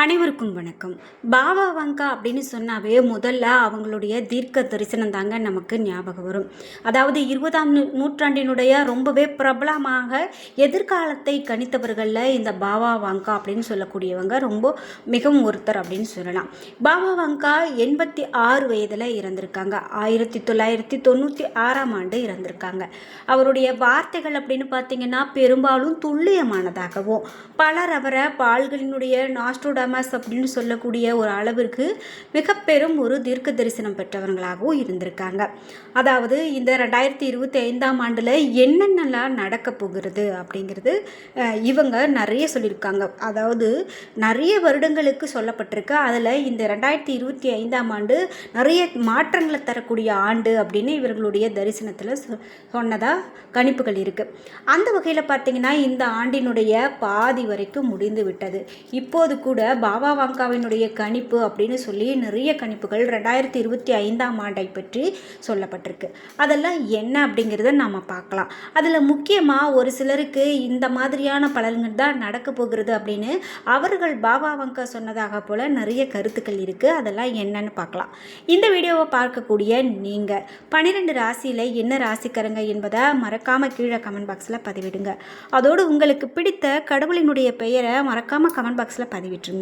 அனைவருக்கும் வணக்கம். பாபா வங்கா அப்படின்னு சொன்னாவே முதல்ல அவங்களுடைய தீர்க்க தரிசனம் தாங்க நமக்கு ஞாபகம் வரும். அதாவது இருபதாம் நூற்றாண்டினுடைய ரொம்பவே பிரபலமாக எதிர்காலத்தை கணித்தவர்களில் இந்த பாபா வங்கா அப்படின்னு சொல்லக்கூடியவங்க ரொம்ப மிகவும் ஒருத்தர் அப்படின்னு சொல்லலாம். பாபா வங்கா எண்பத்தி ஆறு வயதில் இறந்திருக்காங்க. ஆயிரத்தி தொள்ளாயிரத்தி தொண்ணூற்றி ஆறாம் ஆண்டு இறந்திருக்காங்க. அவருடைய வார்த்தைகள் அப்படின்னு பார்த்தீங்கன்னா பெரும்பாலும் துல்லியமானதாகவும் பலர் அவரை பால்களினுடைய நாஸ்டோட டமாஸ் அப்படின்னு சொல்லக்கூடிய ஒரு அளவிற்கு மிக பெரும் ஒரு தீர்க்க தரிசனம் பெற்றவர்களாகவும் இருந்திருக்காங்க. அதாவது இந்த ரெண்டாயிரத்தி இருபத்தி ஐந்தாம் ஆண்டில் என்னென்னலாம் நடக்க போகிறது அப்படிங்கிறது இவங்க நிறைய சொல்லியிருக்காங்க. அதாவது நிறைய வருடங்களுக்கு சொல்லப்பட்டிருக்கு. அதில் இந்த ரெண்டாயிரத்தி இருபத்தி ஐந்தாம் ஆண்டு நிறைய மாற்றங்களை தரக்கூடிய ஆண்டு அப்படின்னு இவர்களுடைய தரிசனத்தில் சொன்னதாக கணிப்புகள் இருக்குது அந்த வகையில் பார்த்திங்கன்னா இந்த ஆண்டினுடைய பாதி வரைக்கும் முடிந்து விட்டது. இப்போது கூட பாபா வாங்காவினுடைய கணிப்பு அப்படின்னு சொல்லி நிறைய கணிப்புகள் ரெண்டாயிரத்தி இருபத்தி ஐந்தாம் ஆண்டை பற்றி சொல்லப்பட்டிருக்கு. அதெல்லாம் என்ன அப்படிங்கிறத நாம் பார்க்கலாம். அதில் முக்கியமாக ஒரு சிலருக்கு இந்த மாதிரியான பலன்கள் தான் நடக்க போகிறது அப்படின்னு அவர்கள் பாபா வங்கா சொன்னதாக போல் நிறைய கருத்துக்கள் இருக்குது அதெல்லாம் என்னன்னு பார்க்கலாம். இந்த வீடியோவை பார்க்கக்கூடிய நீங்கள் பன்னிரெண்டு ராசியில் என்ன ராசிக்காரங்க என்பதை மறக்காமல் கீழே கமெண்ட் பாக்ஸில் பதிவிடுங்க. அதோடு உங்களுக்கு பிடித்த கடவுளினுடைய பெயரை மறக்காமல் கமெண்ட் பாக்ஸில் பதிவிட்டுருங்க.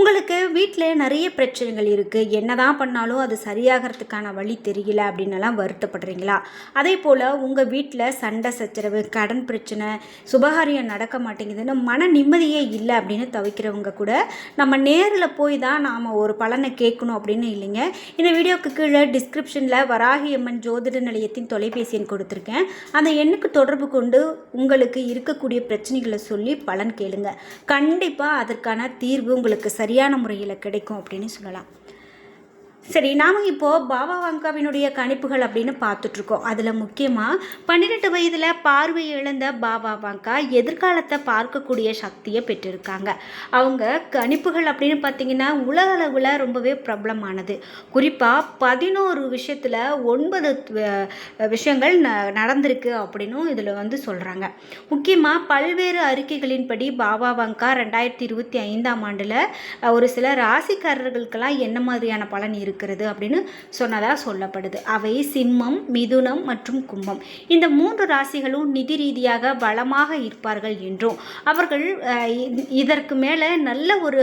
உங்களுக்கு வீட்டில் நிறைய பிரச்சனைகள் இருக்குது என்ன தான் பண்ணாலும் அது சரியாகிறதுக்கான வழி தெரியல அப்படின்னலாம் வருத்தப்படுறீங்களா? அதே போல் உங்கள் வீட்டில் சண்டை சச்சரவு கடன் பிரச்சனை சுபகாரியம் நடக்க மாட்டேங்குதுன்னு மன நிம்மதியே இல்லை அப்படின்னு தவிக்கிறவங்க கூட நம்ம நேரில் போய் தான் நாம் ஒரு பலனை கேட்கணும் அப்படின்னு இல்லைங்க. இந்த வீடியோக்கு கீழே டிஸ்கிரிப்ஷனில் வராகி அம்மன் ஜோதிட நிலையத்தின் தொலைபேசி எண் கொடுத்துருக்கேன். அந்த எண்ணுக்கு தொடர்பு கொண்டு உங்களுக்கு இருக்கக்கூடிய பிரச்சனைகளை சொல்லி பலன் கேளுங்க. கண்டிப்பாக அதற்கான தீர்வு உங்களுக்கு சரியான முறையில் கிடைக்கும் அப்படின்னு சொல்லலாம். சரி நாம் இப்போது பாபா வங்காவினுடைய கணிப்புகள் அப்படின்னு பார்த்துட்ருக்கோம். அதில் முக்கியமாக பன்னிரெண்டு வயதில் பார்வை இழந்த பாபா வங்கா எதிர்காலத்தை பார்க்கக்கூடிய சக்தியை பெற்றிருக்காங்க. அவங்க கணிப்புகள் அப்படின்னு பார்த்தீங்கன்னா உலக அளவில் ரொம்பவே பிரபலமானது. குறிப்பாக பதினோரு விஷயத்தில் ஒன்பது விஷயங்கள் ந நடந்திருக்கு அப்படின்னும் இதில் வந்து சொல்கிறாங்க முக்கியமாக பல்வேறு அறிக்கைகளின்படி பாபா வங்கா ரெண்டாயிரத்தி இருபத்தி ஐந்தாம் ஆண்டில் ஒரு சில ராசிக்காரர்களுக்கெல்லாம் என்ன மாதிரியான பலன் இருக்குது இருக்கிறது அப்படின்னு சொன்னதாக சொல்லப்படுது. அவை சிம்மம் மிதுனம் மற்றும் கும்பம். இந்த மூன்று ராசிகளும் நிதி ரீதியாக பலமாக இருப்பார்கள் என்றும் அவர்கள் இதற்கு மேலே நல்ல ஒரு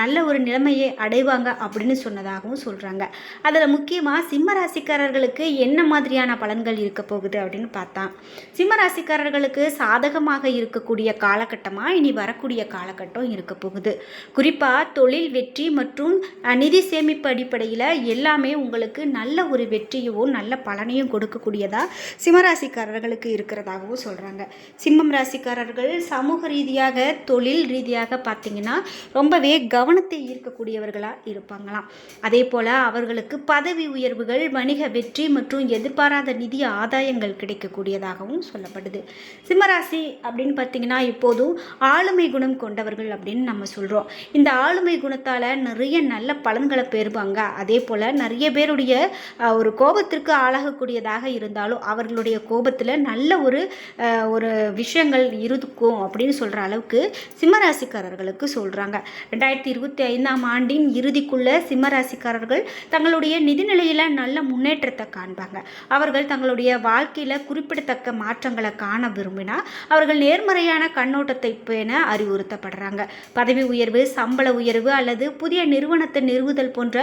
நல்ல ஒரு நிலைமையை அடைவாங்க அப்படின்னு சொன்னதாகவும் சொல்கிறாங்க அதில் முக்கியமாக சிம்ம ராசிக்காரர்களுக்கு என்ன மாதிரியான பலன்கள் இருக்க போகுது அப்படின்னு பார்த்தா சிம்ம ராசிக்காரர்களுக்கு சாதகமாக இருக்கக்கூடிய காலகட்டமாக இனி வரக்கூடிய காலகட்டம் இருக்க போகுது. குறிப்பாக தொழில் வெற்றி மற்றும் நிதி சேமிப்பு அடிப்படையில் வாழ்க்கையில் எல்லாமே உங்களுக்கு நல்ல ஒரு வெற்றியவும் நல்ல பலனையும் கொடுக்கக்கூடியதாக சிம்மராசிக்காரர்களுக்கு இருக்கிறதாகவும் சொல்கிறாங்க சிம்மம் ராசிக்காரர்கள் சமூக ரீதியாக தொழில் ரீதியாக பார்த்திங்கன்னா ரொம்பவே கவனத்தை ஈர்க்கக்கூடியவர்களாக இருப்பாங்களாம். அதே போல் அவர்களுக்கு பதவி உயர்வுகள் வணிக வெற்றி மற்றும் எதிர்பாராத நிதி ஆதாயங்கள் கிடைக்கக்கூடியதாகவும் சொல்லப்படுது. சிம்மராசி அப்படின்னு பார்த்தீங்கன்னா இப்போதும் ஆளுமை குணம் கொண்டவர்கள் அப்படின்னு நம்ம சொல்கிறோம் இந்த ஆளுமை குணத்தால் நிறைய நல்ல பலன்களை பெறுவாங்க. அதே போல் நிறைய பேருடைய ஒரு கோபத்திற்கு ஆளாகக்கூடியதாக இருந்தாலும் அவர்களுடைய கோபத்தில் நல்ல ஒரு ஒரு விஷயங்கள் இருக்கும் அப்படின்னு சொல்கிற அளவுக்கு சிம்மராசிக்காரர்களுக்கு சொல்கிறாங்க ரெண்டாயிரத்தி இருபத்தி ஐந்தாம் ஆண்டின் இறுதிக்குள்ள சிம்மராசிக்காரர்கள் தங்களுடைய நிதிநிலையில் நல்ல முன்னேற்றத்தை காண்பாங்க. அவர்கள் தங்களுடைய வாழ்க்கையில் குறிப்பிடத்தக்க மாற்றங்களை காண விரும்பினால் அவர்கள் நேர்மறையான கண்ணோட்டத்தை பேண அறிவுறுத்தப்படுறாங்க. பதவி உயர்வு சம்பள உயர்வு அல்லது புதிய நிறுவனத்தை நிறுவுதல் போன்ற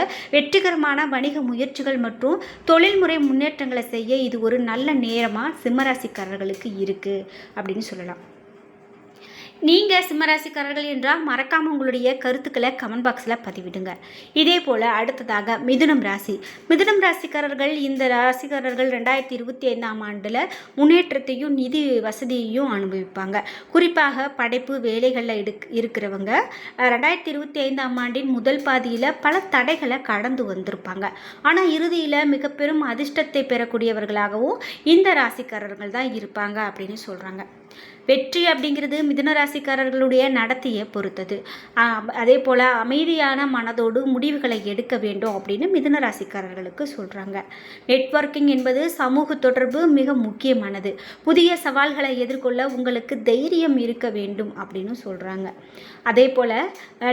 வெற்றிகரமான வணிக முயற்சிகள் மற்றும் தொழில்முறை முன்னேற்றங்களை செய்ய இது ஒரு நல்ல நேரமாக சிம்மராசிக்காரர்களுக்கு இருக்குது அப்படின்னு சொல்லலாம். நீங்கள் சிம்மராசிக்காரர்கள் என்றால் மறக்காமல் உங்களுடைய கருத்துக்களை கமெண்ட் பாக்ஸில் பதிவிடுங்க. இதே போல் அடுத்ததாக மிதுனம் ராசி. மிதுனம் ராசிக்காரர்கள் இந்த ராசிக்காரர்கள் ரெண்டாயிரத்தி இருபத்தி ஐந்தாம் ஆண்டில் முன்னேற்றத்தையும் நிதி வசதியையும் அனுபவிப்பாங்க. குறிப்பாக படைப்பு வேலைகளில் எடு இருக்கிறவங்க ரெண்டாயிரத்தி இருபத்தி ஐந்தாம் ஆண்டின் முதல் பாதியில் பல தடைகளை கடந்து வந்திருப்பாங்க. ஆனால் இறுதியில் மிக பெரும் அதிர்ஷ்டத்தை பெறக்கூடியவர்களாகவும் இந்த ராசிக்காரர்கள் தான் இருப்பாங்க அப்படின்னு சொல்கிறாங்க வெற்றி அப்படிங்கிறது மிதுன ராசிக்காரர்களுடைய நடத்தையை பொறுத்தது. அதே போல் அமைதியான மனதோடு முடிவுகளை எடுக்க வேண்டும் அப்படின்னு மிதுன ராசிக்காரர்களுக்கு சொல்கிறாங்க நெட்வொர்க்கிங் என்பது சமூக தொடர்பு மிக முக்கியமானது. புதிய சவால்களை எதிர்கொள்ள உங்களுக்கு தைரியம் இருக்க வேண்டும் அப்படின்னு சொல்கிறாங்க அதே போல்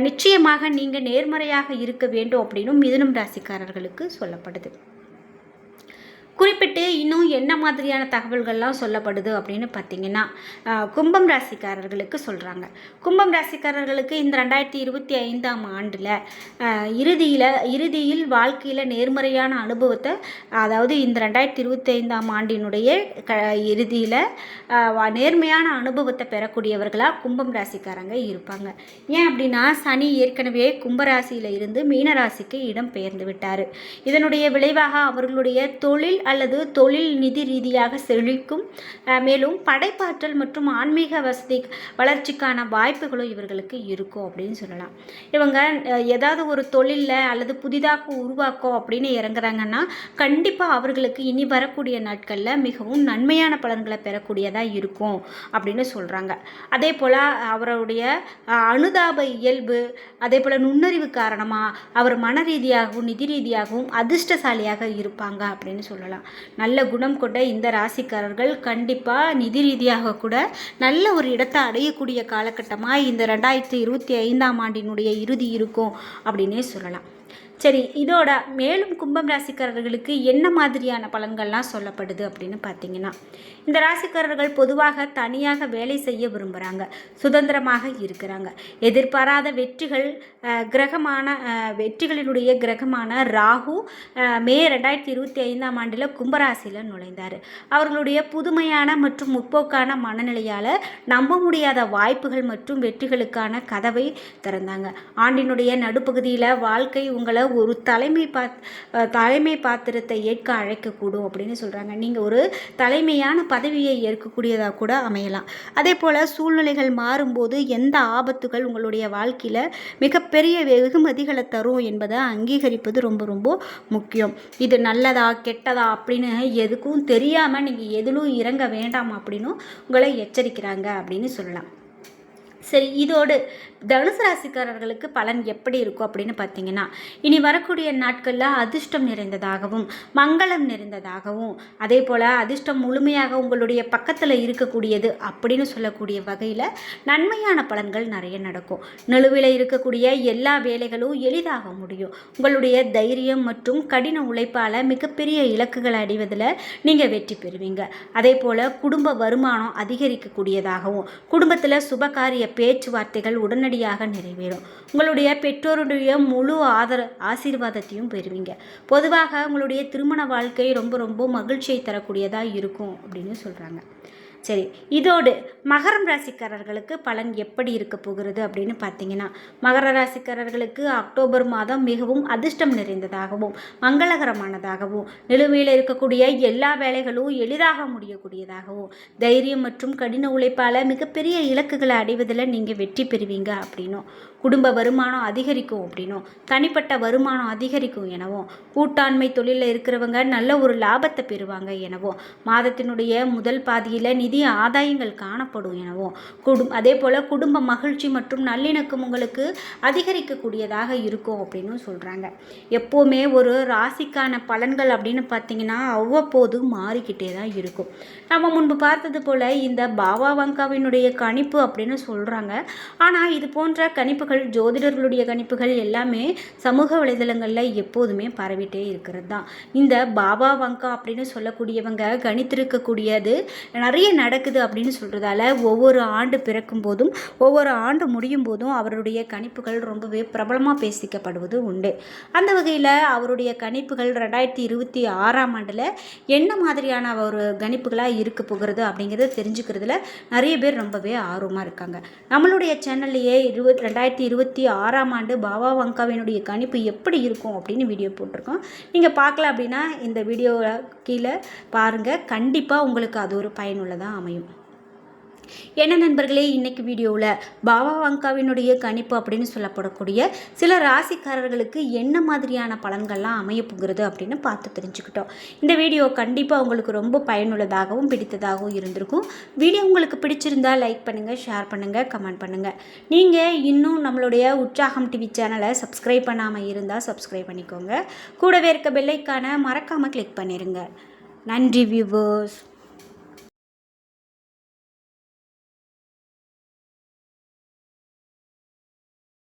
நிச்சயமாக நீங்கள் நேர்மறையாக இருக்க வேண்டும் அப்படின்னு மிதுனம் ராசிக்காரர்களுக்கு சொல்லப்படுது. குறிப்பிட்டு இன்னும் என்ன மாதிரியான தகவல்கள்லாம் சொல்லப்படுது அப்படின்னு பார்த்தீங்கன்னா கும்பம் ராசிக்காரர்களுக்கு சொல்கிறாங்க கும்பம் ராசிக்காரர்களுக்கு இந்த ரெண்டாயிரத்தி இருபத்தி ஐந்தாம் ஆண்டில் இறுதியில் இறுதியில் வாழ்க்கையில் நேர்மறையான அனுபவத்தை அதாவது இந்த ரெண்டாயிரத்தி இருபத்தி ஐந்தாம் ஆண்டினுடைய க இறுதியில் நேர்மையான அனுபவத்தை பெறக்கூடியவர்களாக கும்பம் ராசிக்காரங்க இருப்பாங்க. ஏன் அப்படின்னா சனி ஏற்கனவே கும்பராசியில் இருந்து மீனராசிக்கு இடம் பெயர்ந்து விட்டார். இதனுடைய விளைவாக அவர்களுடைய தொழில் அல்லது தொழில் நிதி ரீதியாக செழிக்கும் மேலும் படைப்பாற்றல் மற்றும் ஆன்மீக வசதி வளர்ச்சிக்கான வாய்ப்புகளும் இவர்களுக்கு இருக்கும் அப்படின்னு சொல்லலாம். இவங்க ஏதாவது ஒரு தொழிலில் அல்லது புதிதாக உருவாக்கும் அப்படின்னு இறங்குறாங்கன்னா கண்டிப்பாக அவர்களுக்கு இனி வரக்கூடிய நாட்களில் மிகவும் நன்மையான பலன்களை பெறக்கூடியதாக இருக்கும் அப்படின்னு சொல்கிறாங்க அதே போல் அவருடைய அனுதாப இயல்பு அதே போல் நுண்ணறிவு காரணமாக அவர் மன ரீதியாகவும் நிதி ரீதியாகவும் அதிர்ஷ்டசாலியாக இருப்பாங்க அப்படின்னு சொல்லலாம். நல்ல குணம் கொண்ட இந்த ராசிக்காரர்கள் கண்டிப்பாக நிதி ரீதியாக கூட நல்ல ஒரு இடத்தை அடையக்கூடிய காலகட்டமாக இந்த ரெண்டாயிரத்தி இருபத்தி ஐந்தாம் ஆண்டினுடைய இறுதி இருக்கும் அப்படின்னே சொல்லலாம். சரி இதோட மேலும் கும்பம் ராசிக்காரர்களுக்கு என்ன மாதிரியான பலன்கள்லாம் சொல்லப்படுது அப்படின்னு பார்த்தீங்கன்னா இந்த ராசிக்காரர்கள் பொதுவாக தனியாக வேலை செய்ய விரும்புகிறாங்க சுதந்திரமாக இருக்கிறாங்க. எதிர்பாராத வெற்றிகள் கிரகமான வெற்றிகளினுடைய கிரகமான ராகு மே ரெண்டாயிரத்தி இருபத்தி ஐந்தாம் ஆண்டில் கும்பராசியில் நுழைந்தார். அவர்களுடைய புதுமையான மற்றும் முற்போக்கான மனநிலையால் நம்ப முடியாத வாய்ப்புகள் மற்றும் வெற்றிகளுக்கான கதவை திறந்தாங்க. ஆண்டினுடைய நடுப்பகுதியில் வாழ்க்கை உங்களை ஒரு தலைமை பாத் தலைமை பாத்திரத்தை ஏற்க அழைக்கக்கூடும் அப்படின்னு சொல்கிறாங்க நீங்கள் ஒரு தலைமையான பதவியை ஏற்கக்கூடியதாக கூட அமையலாம். அதே போல் சூழ்நிலைகள் மாறும்போது எந்த ஆபத்துகள் உங்களுடைய வாழ்க்கையில் மிகப்பெரிய வெகுமதிகளை தரும் என்பதை அங்கீகரிப்பது ரொம்ப ரொம்ப முக்கியம். இது நல்லதா கெட்டதா அப்படின்னு எதுக்கும் தெரியாமல் நீங்கள் எதிலும் இறங்க வேண்டாம் அப்படின்னும் உங்களை எச்சரிக்கிறாங்க அப்படின்னு சொல்லலாம். சரி இதோடு தனுசு ராசிக்காரர்களுக்கு பலன் எப்படி இருக்கும் அப்படின்னு பார்த்தீங்கன்னா இனி வரக்கூடிய நாட்களில் அதிர்ஷ்டம் நிறைந்ததாகவும் மங்களம் நிறைந்ததாகவும் அதே போல் அதிர்ஷ்டம் முழுமையாக உங்களுடைய பக்கத்தில் இருக்கக்கூடியது அப்படின்னு சொல்லக்கூடிய வகையில் நன்மையான பலன்கள் நிறைய நடக்கும். நிலுவையில் இருக்கக்கூடிய எல்லா வேலைகளும் எளிதாக முடியும். உங்களுடைய தைரியம் மற்றும் கடின உழைப்பால் மிகப்பெரிய இலக்குகளை அடைவதில் நீங்கள் வெற்றி பெறுவீங்க. அதே போல் குடும்ப வருமானம் அதிகரிக்கக்கூடியதாகவும் குடும்பத்தில் சுபகாரிய பேச்சுவார்த்தைகள் உடனடியாக நிறைவேறும். உங்களுடைய பெற்றோருடைய முழு ஆதர ஆசீர்வாதத்தையும் பெறுவீங்க. பொதுவாக உங்களுடைய திருமண வாழ்க்கை ரொம்ப ரொம்ப மகிழ்ச்சியை தரக்கூடியதாக இருக்கும் அப்படின்னு சொல்கிறாங்க சரி இதோடு மகரம் ராசிக்காரர்களுக்கு பலன் எப்படி இருக்க போகிறது அப்படின்னு பார்த்தீங்கன்னா மகர ராசிக்காரர்களுக்கு அக்டோபர் மாதம் மிகவும் அதிர்ஷ்டம் நிறைந்ததாகவும் மங்களகரமானதாகவும் நிலுவையில் இருக்கக்கூடிய எல்லா வேலைகளும் எளிதாக முடியக்கூடியதாகவும் தைரியம் மற்றும் கடின உழைப்பால் மிகப்பெரிய இலக்குகளை அடைவதில் நீங்கள் வெற்றி பெறுவீங்க அப்படின்னும். குடும்ப வருமானம் அதிகரிக்கும் அப்படின்னும். தனிப்பட்ட வருமானம் அதிகரிக்கும் எனவும். கூட்டாண்மை தொழிலில் இருக்கிறவங்க நல்ல ஒரு லாபத்தை பெறுவாங்க எனவும். மாதத்தினுடைய முதல் பாதியில் நிதி ஆதாயங்கள் காணப்படும் எனவும். குடும் அதே போல் குடும்ப மகிழ்ச்சி மற்றும் நல்லிணக்கம் உங்களுக்கு அதிகரிக்கக்கூடியதாக இருக்கும் அப்படின்னு சொல்கிறாங்க எப்போவுமே ஒரு ராசிக்கான பலன்கள் அப்படின்னு பார்த்தீங்கன்னா அவ்வப்போது மாறிக்கிட்டே தான் இருக்கும். நம்ம முன்பு பார்த்தது போல் இந்த பாபா வங்காவினுடைய கணிப்பு அப்படின்னு சொல்கிறாங்க ஆனால் இது போன்ற கணிப்புகள் ஜோதிடர்களுடைய கணிப்புகள் எல்லாமே சமூக வலைதளங்களில் எப்போதுமே பரவிட்டே இருக்கிறது தான் இந்த பாபா வங்கா அப்படின்னு சொல்லக்கூடியவங்க கணித்திருக்கக்கூடியது நிறைய நடக்குது அப்படின்னு சொல்கிறதால ஒவ்வொரு ஆண்டு பிறக்கும் போதும் ஒவ்வொரு ஆண்டு முடியும் போதும் அவருடைய கணிப்புகள் ரொம்பவே பிரபலமாக பேசிக்கப்படுவது உண்டு. அந்த வகையில் அவருடைய கணிப்புகள் ரெண்டாயிரத்தி இருபத்தி ஆறாம் ஆண்டில் என்ன மாதிரியான ஒரு கணிப்புகளாக இருக்க போகிறது அப்படிங்கிறத தெரிஞ்சுக்கிறதுல நிறைய பேர் ரொம்பவே ஆர்வமாக இருக்காங்க. நம்மளுடைய சேனல்லையே இருபது ரெண்டாயிரத்தி இருபத்தி ஆறாம் ஆண்டு பாபா வங்காவினுடைய கணிப்பு எப்படி இருக்கும் அப்படின்னு வீடியோ போட்டிருக்கோம். நீங்கள் பார்க்கல அப்படின்னா இந்த வீடியோவை கீழே பாருங்கள் கண்டிப்பாக உங்களுக்கு அது ஒரு பயனுள்ளதாக அமையும். என்ன நண்பர்களே இன்றைக்கு வீடியோவில் பாபா வங்காவினுடைய கணிப்பு அப்படின்னு சொல்லப்படக்கூடிய சில ராசிக்காரர்களுக்கு என்ன மாதிரியான பலன்கள்லாம் அமைய போகிறது அப்படின்னு பார்த்து தெரிஞ்சுக்கிட்டோம். இந்த வீடியோ கண்டிப்பாக உங்களுக்கு ரொம்ப பயனுள்ளதாகவும் பிடித்ததாகவும் இருந்திருக்கும். வீடியோ உங்களுக்கு பிடிச்சிருந்தா லைக் பண்ணுங்கள் ஷேர் பண்ணுங்கள் கமெண்ட் பண்ணுங்கள் நீங்கள் இன்னும் நம்மளுடைய உற்சாகம் டிவி சேனலை சப்ஸ்கிரைப் பண்ணாமல் இருந்தால் சப்ஸ்கிரைப் பண்ணிக்கோங்க. கூடவே இருக்க பெல்லைக்கான மறக்காமல் கிளிக் பண்ணிடுங்க நன்றி வியூவர்ஸ்